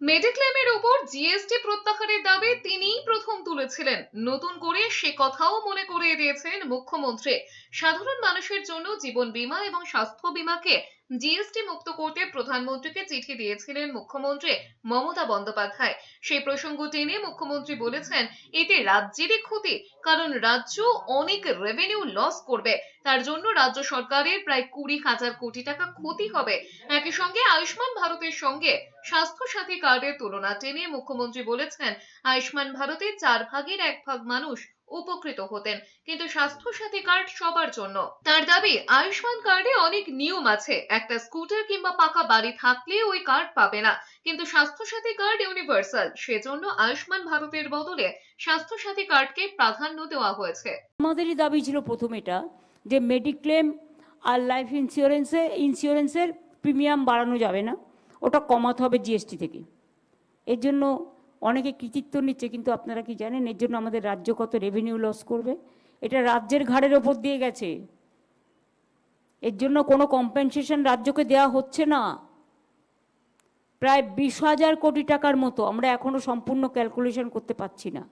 মেডিক্লেমের উপর জিএসটি প্রত্যাহারের দাবি তিনিই প্রথম তুলেছিলেন। নতুন করে সে কথাও মনে করিয়ে দিয়েছেন মুখ্যমন্ত্রী। সাধারণ মানুষের জন্য জীবন বীমা এবং স্বাস্থ্য বীমাকে জিএসটি মুক্ত করতে প্রধানমন্ত্রীকে চিঠি দিয়েছিলেন মুখ্যমন্ত্রী মমতা বন্দ্যোপাধ্যায়। সেই প্রসঙ্গ টেনে মুখ্যমন্ত্রী বলেছেন, এতে রাজ্যেরই ক্ষতি, কারণ রাজ্য অনেক রেভিনিউ লস করবে। তার জন্য রাজ্য সরকারের প্রায় কুড়ি হাজার কোটি টাকা ক্ষতি হবে। একই সঙ্গে আয়ুষ্মান ভারতের সঙ্গে স্বাস্থ্য সাথী কার্ডের তুলনা টেনে মুখ্যমন্ত্রী বলেছেন, আয়ুষ্মান ভারতে চার ভাগের এক ভাগ মানুষ উপকৃত হতেন। কিন্তু স্বাস্থ্য সাথী কার্ড সবার জন্য। তার দাবি, আয়ুষ্মান কার্ডে অনেক নিয়ম আছে। একটা স্কুটার কিংবা পাকা বাড়ি থাকলে ওই কার্ড পাবে না। কিন্তু স্বাস্থ্য সাথী কার্ড ইউনিভার্সাল। সেজন্য আয়ুষ্মান ভারতের বদলে স্বাস্থ্য সাথী কার্ডকে প্রাধান্য দেওয়া হয়েছে। আমাদেরই দাবি ছিল প্রথম এটা, যে মেডিক্লেম আর লাইফ ইন্স্যুরেন্সে ইন্স্যুরেন্সের প্রিমিয়াম বাড়ানো যাবে না। ওটা কমাতে হবে জিএসটি থেকে। এর জন্য অনেকে কৃতিত্ব নিচ্ছে, কিন্তু আপনারা কি জানেন? এর জন্য আমাদের রাজ্য কত রেভিনিউ লস করবে? এটা রাজ্যের ঘাড়ের ওপর দিয়ে গেছে। এর জন্য কোনো কম্পেনসেশন রাজ্যকে দেওয়া হচ্ছে না। প্রায় বিশ হাজার কোটি টাকার মতো আমরা এখনও সম্পূর্ণ ক্যালকুলেশন করতে পারছি না।